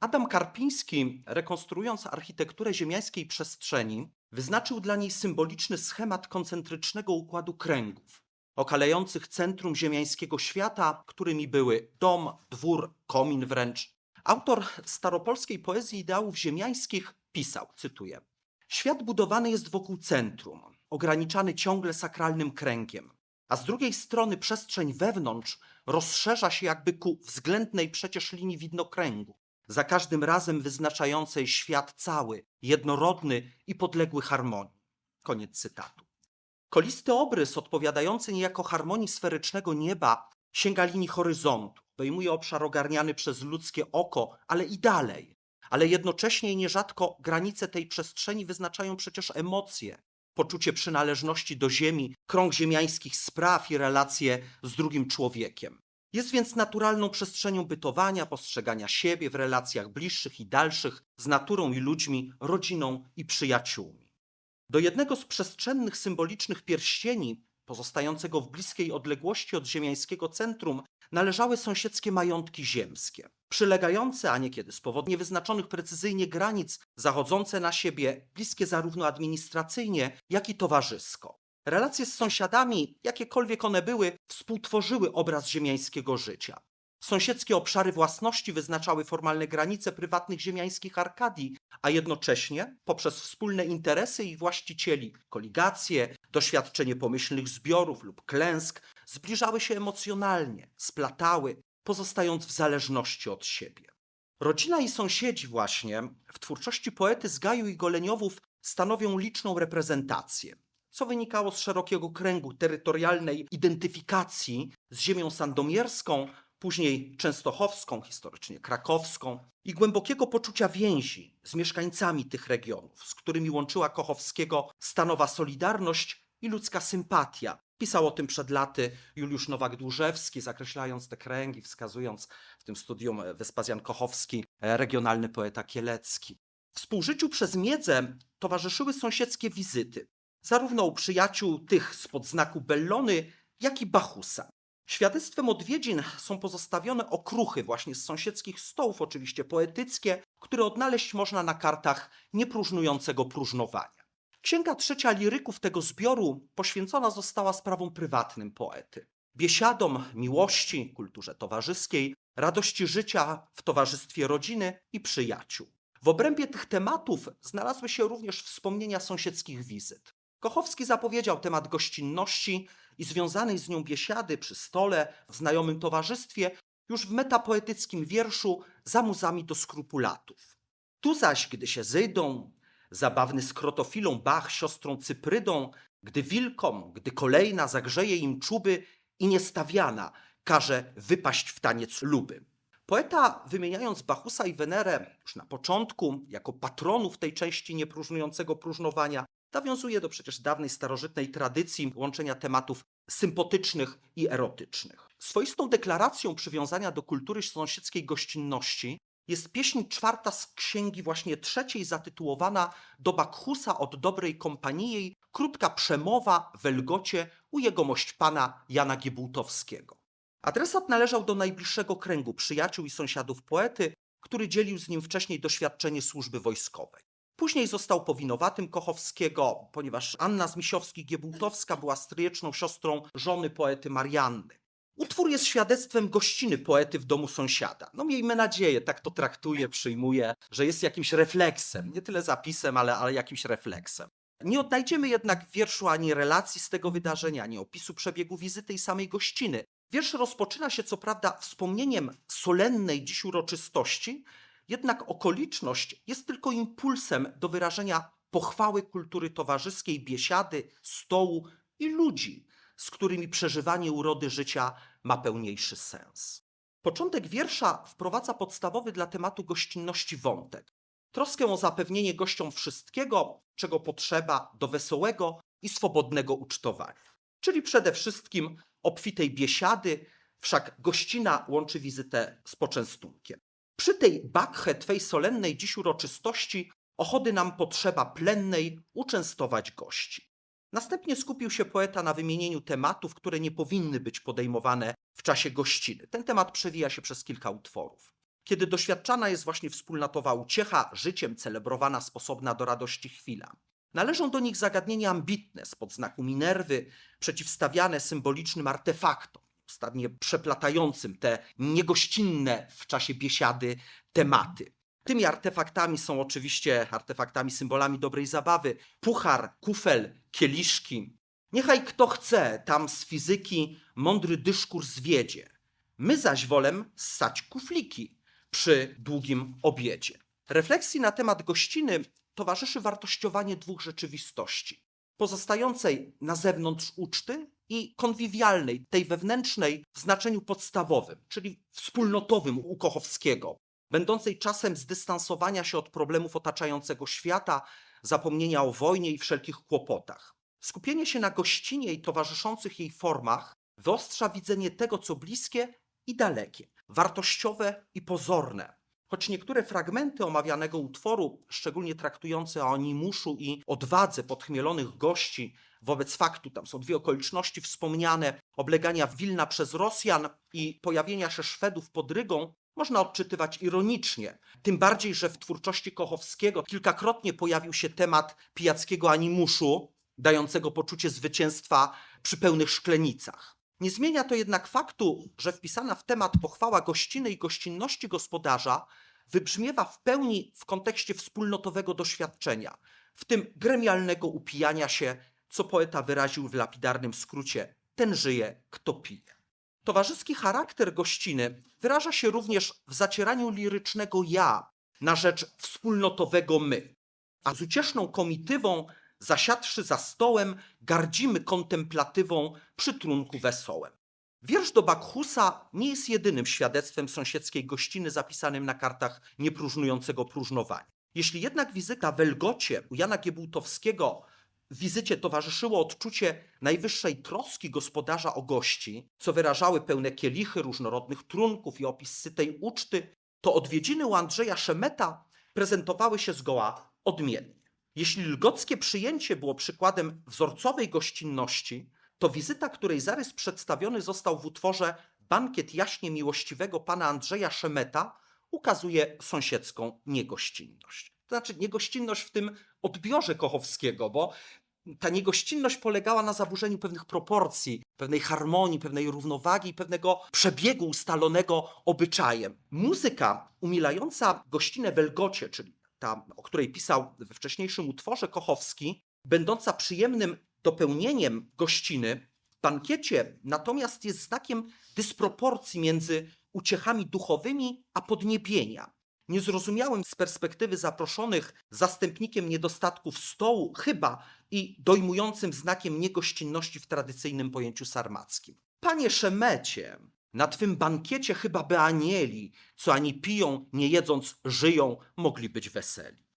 Adam Karpiński, rekonstruując architekturę ziemiańskiej przestrzeni, wyznaczył dla niej symboliczny schemat koncentrycznego układu kręgów, okalających centrum ziemiańskiego świata, którymi były dom, dwór, komin wręcz. Autor staropolskiej poezji ideałów ziemiańskich pisał, cytuję: Świat budowany jest wokół centrum, ograniczany ciągle sakralnym kręgiem, a z drugiej strony przestrzeń wewnątrz rozszerza się jakby ku względnej przecież linii widnokręgu, za każdym razem wyznaczającej świat cały, jednorodny i podległy harmonii. Koniec cytatu. Kolisty obrys odpowiadający niejako harmonii sferycznego nieba sięga linii horyzontu, obejmuje obszar ogarniany przez ludzkie oko, ale i dalej. Ale jednocześnie i nierzadko granice tej przestrzeni wyznaczają przecież emocje, poczucie przynależności do ziemi, krąg ziemiańskich spraw i relacje z drugim człowiekiem. Jest więc naturalną przestrzenią bytowania, postrzegania siebie w relacjach bliższych i dalszych z naturą i ludźmi, rodziną i przyjaciółmi. Do jednego z przestrzennych symbolicznych pierścieni, pozostającego w bliskiej odległości od ziemiańskiego centrum, należały sąsiedzkie majątki ziemskie. Przylegające, a niekiedy z powodu niewyznaczonych precyzyjnie granic, zachodzące na siebie, bliskie zarówno administracyjnie, jak i towarzysko. Relacje z sąsiadami, jakiekolwiek one były, współtworzyły obraz ziemiańskiego życia. Sąsiedzkie obszary własności wyznaczały formalne granice prywatnych ziemiańskich arkadii, a jednocześnie poprzez wspólne interesy ich właścicieli, koligacje, doświadczenie pomyślnych zbiorów lub klęsk zbliżały się emocjonalnie, splatały, pozostając w zależności od siebie. Rodzina i sąsiedzi właśnie w twórczości poety z Gaju i Goleniowów stanowią liczną reprezentację co wynikało z szerokiego kręgu terytorialnej identyfikacji z ziemią sandomierską, później częstochowską, historycznie krakowską i głębokiego poczucia więzi z mieszkańcami tych regionów, z którymi łączyła Kochowskiego stanowa solidarność i ludzka sympatia. Pisał o tym przed laty Juliusz Nowak-Dłużewski, zakreślając te kręgi, wskazując w tym studium Wespazjan Kochowski, regionalny poeta kielecki. Współżyciu przez miedzę towarzyszyły sąsiedzkie wizyty zarówno u przyjaciół tych spod znaku Bellony, jak i Bachusa. Świadectwem odwiedzin są pozostawione okruchy właśnie z sąsiedzkich stołów, oczywiście poetyckie, które odnaleźć można na kartach niepróżnującego próżnowania. Księga trzecia liryków tego zbioru poświęcona została sprawom prywatnym poety. Biesiadom, miłości, kulturze towarzyskiej, radości życia w towarzystwie rodziny i przyjaciół. W obrębie tych tematów znalazły się również wspomnienia sąsiedzkich wizyt. Kochowski zapowiedział temat gościnności i związanej z nią biesiady przy stole, w znajomym towarzystwie, już w metapoetyckim wierszu za muzami do skrupulatów. Tu zaś, gdy się zydą, zabawny z krotofilą Bach siostrą Cyprydą, gdy wilkom, gdy kolejna zagrzeje im czuby i niestawiana każe wypaść w taniec luby. Poeta, wymieniając Bachusa i Wenerę już na początku, jako patronów tej części niepróżnującego próżnowania, nawiązuje do przecież dawnej starożytnej tradycji łączenia tematów sympotycznych i erotycznych. Swoistą deklaracją przywiązania do kultury sąsiedzkiej gościnności jest pieśń czwarta z księgi właśnie trzeciej zatytułowana do Bakhusa od dobrej kompanii, krótka przemowa w Elgocie u jegomość pana Jana Giebultowskiego. Adresat należał do najbliższego kręgu przyjaciół i sąsiadów poety, który dzielił z nim wcześniej doświadczenie służby wojskowej. Później został powinowatym Kochowskiego, ponieważ Anna Zmisiowski-Giebultowska była stryjeczną siostrą żony poety Marianny. Utwór jest świadectwem gościny poety w domu sąsiada. No miejmy nadzieję, tak to traktuje, przyjmuje, że jest jakimś refleksem, nie tyle zapisem, ale, ale jakimś refleksem. Nie odnajdziemy jednak w wierszu ani relacji z tego wydarzenia, ani opisu przebiegu wizyty i samej gościny. Wiersz rozpoczyna się co prawda wspomnieniem solennej dziś uroczystości, jednak okoliczność jest tylko impulsem do wyrażenia pochwały kultury towarzyskiej, biesiady, stołu i ludzi, z którymi przeżywanie urody życia ma pełniejszy sens. Początek wiersza wprowadza podstawowy dla tematu gościnności wątek. Troskę o zapewnienie gościom wszystkiego, czego potrzeba do wesołego i swobodnego ucztowania. Czyli przede wszystkim obfitej biesiady, wszak gościna łączy wizytę z poczęstunkiem. Przy tej bakche Twej solennej dziś uroczystości ochody nam potrzeba plennej uczęstować gości. Następnie skupił się poeta na wymienieniu tematów, które nie powinny być podejmowane w czasie gościny. Ten temat przewija się przez kilka utworów. kiedy doświadczana jest właśnie wspólnotowa uciecha, życiem celebrowana sposobna do radości chwila. Należą do nich zagadnienia ambitne, spod znaku Minerwy, przeciwstawiane symbolicznym artefaktom, ustawie przeplatającym te niegościnne w czasie biesiady tematy. Tymi artefaktami są oczywiście artefaktami, symbolami dobrej zabawy, puchar, kufel, kieliszki. Niechaj kto chce tam z fizyki mądry dyszkur zwiedzie. My zaś wolem ssać kufliki przy długim obiedzie. Refleksji na temat gościny towarzyszy wartościowanie dwóch rzeczywistości. Pozostającej na zewnątrz uczty i konwiwialnej, tej wewnętrznej w znaczeniu podstawowym, czyli wspólnotowym u Kochowskiego, będącej czasem zdystansowania się od problemów otaczającego świata, zapomnienia o wojnie i wszelkich kłopotach. Skupienie się na gościnie i towarzyszących jej formach wyostrza widzenie tego, co bliskie i dalekie, wartościowe i pozorne. Choć niektóre fragmenty omawianego utworu, szczególnie traktujące o animuszu i odwadze podchmielonych gości, wobec faktu, tam są dwie okoliczności wspomniane, oblegania Wilna przez Rosjan i pojawienia się Szwedów pod Rygą, można odczytywać ironicznie. Tym bardziej, że w twórczości Kochowskiego kilkakrotnie pojawił się temat pijackiego animuszu, dającego poczucie zwycięstwa przy pełnych szklenicach. Nie zmienia to jednak faktu, że wpisana w temat pochwała gościny i gościnności gospodarza wybrzmiewa w pełni w kontekście wspólnotowego doświadczenia, w tym gremialnego upijania się, co poeta wyraził w lapidarnym skrócie: ten żyje, kto pije. Towarzyski charakter gościny wyraża się również w zacieraniu lirycznego ja na rzecz wspólnotowego my. A z ucieszną komitywą, zasiadszy za stołem, gardzimy kontemplatywą przy trunku wesołem. Wiersz do Bakhusa nie jest jedynym świadectwem sąsiedzkiej gościny zapisanym na kartach niepróżnującego próżnowania. Jeśli jednak wizyta w Elgocie u Jana Giebułtowskiego wizycie towarzyszyło odczucie najwyższej troski gospodarza o gości, co wyrażały pełne kielichy różnorodnych trunków i opis sytej uczty, to odwiedziny u Andrzeja Szemeta prezentowały się zgoła odmiennie. Jeśli lgockie przyjęcie było przykładem wzorcowej gościnności, to wizyta, której zarys przedstawiony został w utworze Bankiet jaśnie miłościwego pana Andrzeja Szemeta ukazuje sąsiedzką niegościnność. To znaczy niegościnność w tym odbiorze Kochowskiego, bo ta niegościnność polegała na zaburzeniu pewnych proporcji, pewnej harmonii, pewnej równowagi, pewnego przebiegu ustalonego obyczajem. Muzyka umilająca gościnę w Elgocie, czyli ta, o której pisał we wcześniejszym utworze Kochowski, będąca przyjemnym dopełnieniem gościny, w bankiecie natomiast jest znakiem dysproporcji między uciechami duchowymi a podniebienia niezrozumiałym z perspektywy zaproszonych zastępnikiem niedostatków stołu, chyba i dojmującym znakiem niegościnności w tradycyjnym pojęciu sarmackim. Panie Szemecie, na twym bankiecie chyba by anieli, co ani piją, nie jedząc, żyją, mogli być weseli.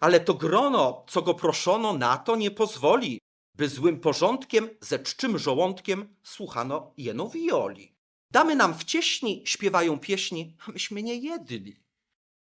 Ale to grono, co go proszono, na to nie pozwoli, by złym porządkiem, ze czczym żołądkiem słuchano jeno wioli. Damy nam w cieśni śpiewają pieśni, a myśmy nie jedli.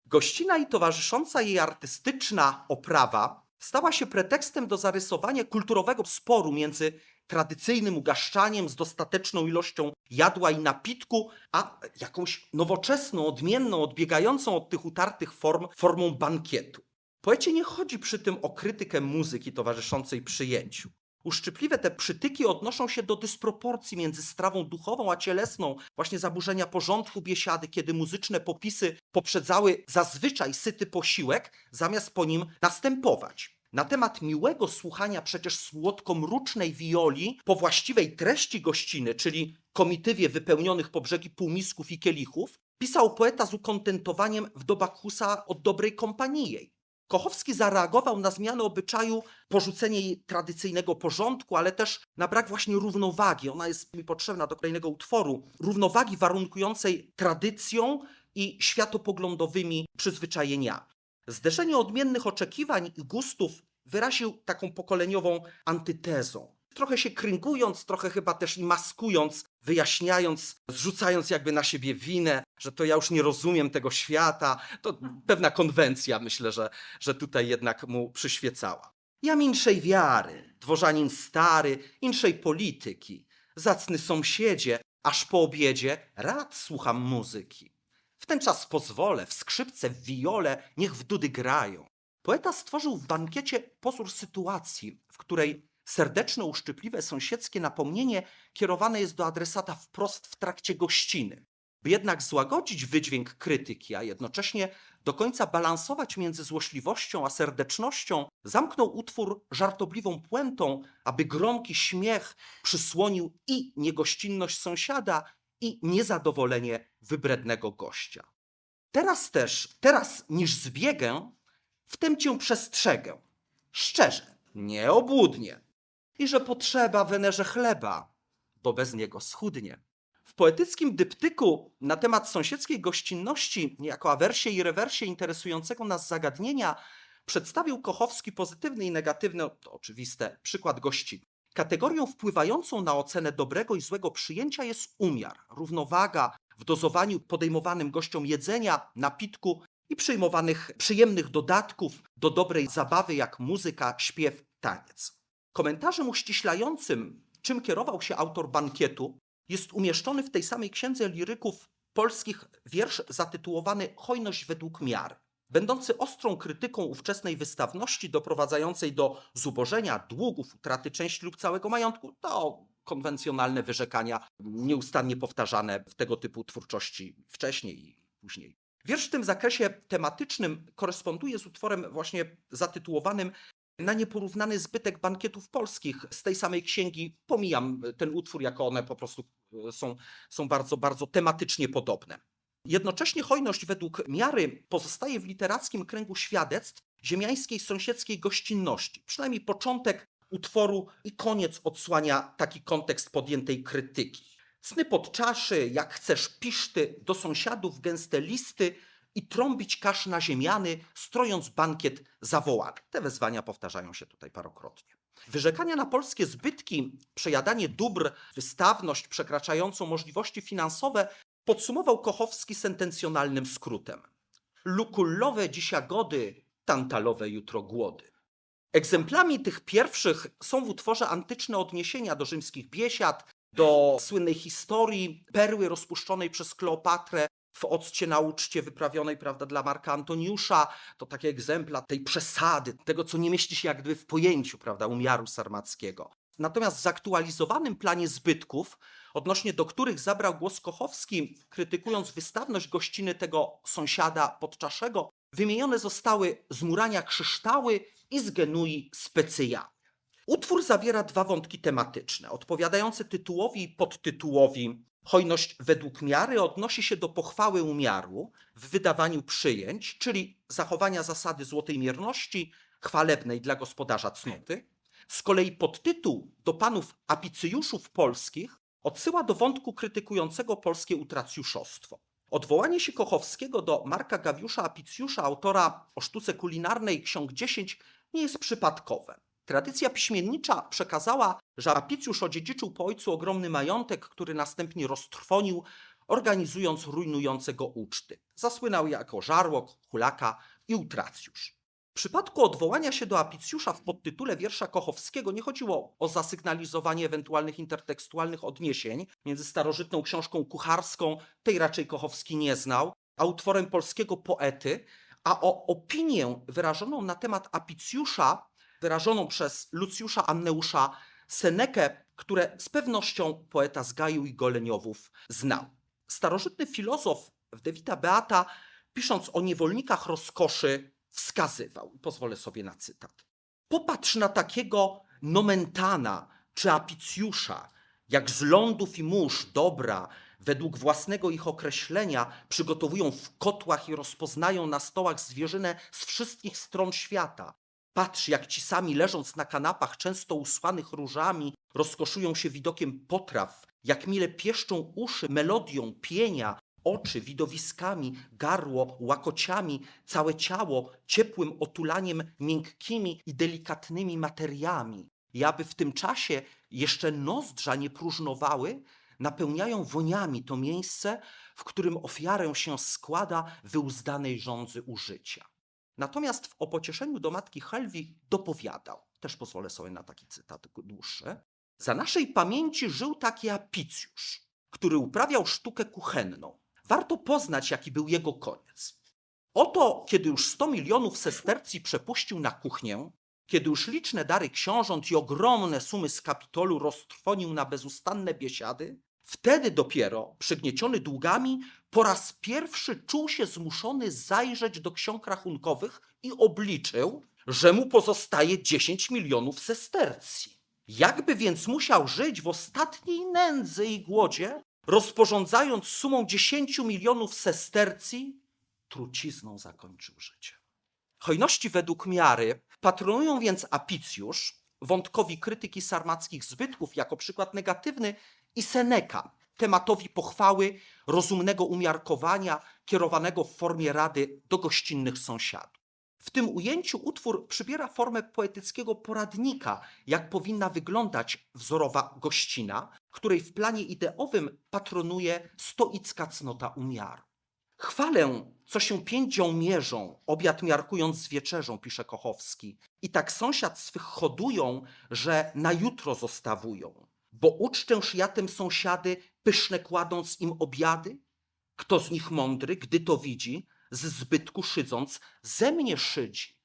Gościna i towarzysząca jej artystyczna oprawa stała się pretekstem do zarysowania kulturowego sporu między tradycyjnym ugaszczaniem z dostateczną ilością jadła i napitku, a jakąś nowoczesną, odmienną, odbiegającą od tych utartych form formą bankietu. Poecie nie chodzi przy tym o krytykę muzyki towarzyszącej przyjęciu. Uszczypliwe te przytyki odnoszą się do dysproporcji między strawą duchową a cielesną, właśnie zaburzenia porządku biesiady, kiedy muzyczne popisy poprzedzały zazwyczaj syty posiłek, zamiast po nim następować. Na temat miłego słuchania przecież słodko-mrucznej wioli po właściwej treści gościny, czyli komitywie wypełnionych po brzegi półmisków i kielichów, pisał poeta z ukontentowaniem w do Bakhusa od dobrej kompanii. Kochowski zareagował na zmianę obyczaju, porzucenie jej tradycyjnego porządku, ale też na brak właśnie równowagi. Ona jest mi potrzebna do kolejnego utworu. Równowagi warunkującej tradycją i światopoglądowymi przyzwyczajeniami. Zderzenie odmiennych oczekiwań i gustów wyraził taką pokoleniową antytezą. Trochę się kręgując, trochę chyba też i maskując, wyjaśniając, zrzucając jakby na siebie winę, że to ja już nie rozumiem tego świata. To pewna konwencja, myślę, że, że tutaj jednak mu przyświecała. Jam inszej wiary, dworzanin stary, inszej polityki, zacny sąsiedzie, aż po obiedzie rad słucham muzyki. W ten czas pozwolę, w skrzypce, w wiole, niech w dudy grają. Poeta stworzył w bankiecie pozór sytuacji, w której serdeczne, uszczypliwe, sąsiedzkie napomnienie kierowane jest do adresata wprost w trakcie gościny. By jednak złagodzić wydźwięk krytyki, a jednocześnie do końca balansować między złośliwością a serdecznością, zamknął utwór żartobliwą puentą, aby gromki śmiech przysłonił i niegościnność sąsiada, i niezadowolenie wybrednego gościa. Teraz też, teraz niż zbiegę, w tym cię przestrzegę. Szczerze, nieobłudnie. I że potrzeba w enerze chleba, bo bez niego schudnie. W poetyckim dyptyku na temat sąsiedzkiej gościnności, jako awersie i rewersie interesującego nas zagadnienia, przedstawił Kochowski pozytywny i negatywny, to oczywiste, przykład gościny. Kategorią wpływającą na ocenę dobrego i złego przyjęcia jest umiar, równowaga w dozowaniu podejmowanym gościom jedzenia, napitku i przyjmowanych przyjemnych dodatków do dobrej zabawy, jak muzyka, śpiew, taniec. Komentarzem uściślającym, czym kierował się autor bankietu, jest umieszczony w tej samej księdze liryków polskich wiersz zatytułowany Hojność według miary. Będący ostrą krytyką ówczesnej wystawności doprowadzającej do zubożenia, długów, utraty części lub całego majątku, to konwencjonalne wyrzekania nieustannie powtarzane w tego typu twórczości wcześniej i później. Wiersz w tym zakresie tematycznym koresponduje z utworem właśnie zatytułowanym na nieporównany zbytek bankietów polskich z tej samej księgi. Pomijam ten utwór, jako one po prostu e, są, są bardzo, bardzo tematycznie podobne. Jednocześnie hojność według miary pozostaje w literackim kręgu świadectw ziemiańskiej sąsiedzkiej gościnności. Przynajmniej początek utworu i koniec odsłania taki kontekst podjętej krytyki. Sny pod czaszy, jak chcesz piszty, do sąsiadów gęste listy i trąbić kasz na ziemiany, strojąc bankiet zawołany. Te wezwania powtarzają się tutaj parokrotnie. Wyrzekania na polskie zbytki, przejadanie dóbr, wystawność przekraczającą możliwości finansowe podsumował Kochowski sentencjonalnym skrótem. Lukullowe dziś jagody, tantalowe jutro głody. Egzemplami tych pierwszych są w utworze antyczne odniesienia do rzymskich biesiad, do słynnej historii perły rozpuszczonej przez Kleopatrę w occie na uczcie wyprawionej prawda, dla Marka Antoniusza. To taki egzemplarz tej przesady, tego co nie mieści się jak gdyby w pojęciu prawda, umiaru sarmackiego. Natomiast w zaktualizowanym planie zbytków, odnośnie do których zabrał głos Kochowski, krytykując wystawność gościny tego sąsiada podczaszego, wymienione zostały z Murania kryształy i z Genui specyja. Utwór zawiera dwa wątki tematyczne. Odpowiadający tytułowi i podtytułowi Hojność według miary odnosi się do pochwały umiaru w wydawaniu przyjęć, czyli zachowania zasady złotej mierności, chwalebnej dla gospodarza cnoty. Z kolei podtytuł do panów apicjuszów polskich odsyła do wątku krytykującego polskie utracjuszostwo. Odwołanie się Kochowskiego do Marka Gawiusza Apicjusza, autora o sztuce kulinarnej ksiąg 10, nie jest przypadkowe. Tradycja piśmiennicza przekazała, że Apicjusz odziedziczył po ojcu ogromny majątek, który następnie roztrwonił, organizując rujnujące go uczty. Zasłynął jako żarłok, hulaka i utracjusz. W przypadku odwołania się do Apicjusza w podtytule wiersza Kochowskiego nie chodziło o zasygnalizowanie ewentualnych intertekstualnych odniesień między starożytną książką kucharską, tej raczej Kochowski nie znał, a utworem polskiego poety, a o opinię wyrażoną na temat Apicjusza, wyrażoną przez Lucjusza Anneusza Senekę, które z pewnością poeta z Gaju i Goleniowów znał. Starożytny filozof Wdewita Beata, pisząc o niewolnikach rozkoszy, wskazywał. Pozwolę sobie na cytat. Popatrz na takiego Nomentana czy Apicjusza, jak z lądów i mórz dobra, według własnego ich określenia, przygotowują w kotłach i rozpoznają na stołach zwierzynę z wszystkich stron świata. Patrz, jak ci sami leżąc na kanapach, często usłanych różami, rozkoszują się widokiem potraw, jak mile pieszczą uszy melodią pienia, oczy widowiskami, garło łakociami, całe ciało ciepłym otulaniem miękkimi i delikatnymi materiami. I aby w tym czasie jeszcze nozdrza nie próżnowały, napełniają woniami to miejsce, w którym ofiarę się składa wyuzdanej żądzy użycia. Natomiast w opocieszeniu do matki Helwi dopowiadał, też pozwolę sobie na taki cytat dłuższy, za naszej pamięci żył taki Apicjusz, który uprawiał sztukę kuchenną. Warto poznać, jaki był jego koniec. Oto, kiedy już 100 milionów sestercji przepuścił na kuchnię, kiedy już liczne dary książąt i ogromne sumy z kapitolu roztrwonił na bezustanne biesiady, wtedy dopiero, przygnieciony długami, po raz pierwszy czuł się zmuszony zajrzeć do ksiąg rachunkowych i obliczył, że mu pozostaje 10 milionów sestercji. Jakby więc musiał żyć w ostatniej nędzy i głodzie, rozporządzając sumą 10 milionów sestercji, trucizną zakończył życie. Hojności według miary patronują więc Apicjusz, wątkowi krytyki sarmackich zbytków jako przykład negatywny i Seneca, tematowi pochwały rozumnego umiarkowania kierowanego w formie rady do gościnnych sąsiadów. W tym ujęciu utwór przybiera formę poetyckiego poradnika, jak powinna wyglądać wzorowa gościna, której w planie ideowym patronuje stoicka cnota umiaru. Chwalę, co się piędzią mierzą, obiad miarkując z wieczerzą, pisze Kochowski. I tak sąsiad swych hodują, że na jutro zostawują. Bo ucztęż ja tym sąsiady, pyszne kładąc im obiady? Kto z nich mądry, gdy to widzi, z zbytku szydząc, ze mnie szydzi.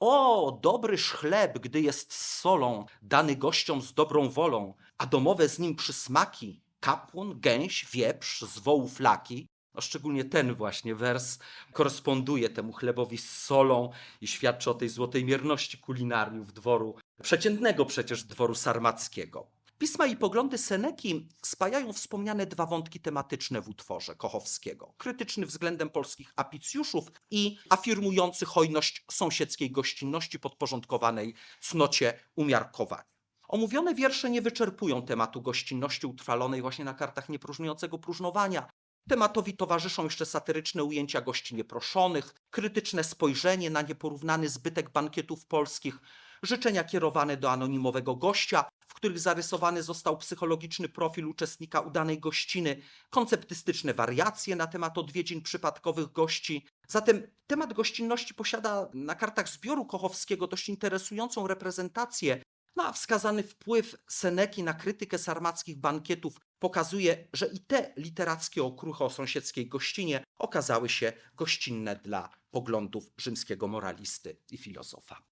O, dobryż chleb, gdy jest z solą, dany gościom z dobrą wolą, a domowe z nim przysmaki, kapłon, gęś, wieprz, z wołu flaki, no szczególnie ten właśnie wers koresponduje temu chlebowi z solą i świadczy o tej złotej mierności kulinariów dworu, przeciętnego przecież dworu sarmackiego. Pisma i poglądy Seneki spajają wspomniane dwa wątki tematyczne w utworze Kochowskiego. Krytyczny względem polskich apicjuszów i afirmujący hojność sąsiedzkiej gościnności podporządkowanej cnocie umiarkowania. Omówione wiersze nie wyczerpują tematu gościnności utrwalonej właśnie na kartach niepróżniącego próżnowania. Tematowi towarzyszą jeszcze satyryczne ujęcia gości nieproszonych, krytyczne spojrzenie na nieporównany zbytek bankietów polskich, życzenia kierowane do anonimowego gościa, w których zarysowany został psychologiczny profil uczestnika udanej gościny, konceptystyczne wariacje na temat odwiedzin przypadkowych gości. Zatem temat gościnności posiada na kartach zbioru Kochowskiego dość interesującą reprezentację, no a wskazany wpływ Seneki na krytykę sarmackich bankietów pokazuje, że i te literackie okruchy o sąsiedzkiej gościnie okazały się gościnne dla poglądów rzymskiego moralisty i filozofa.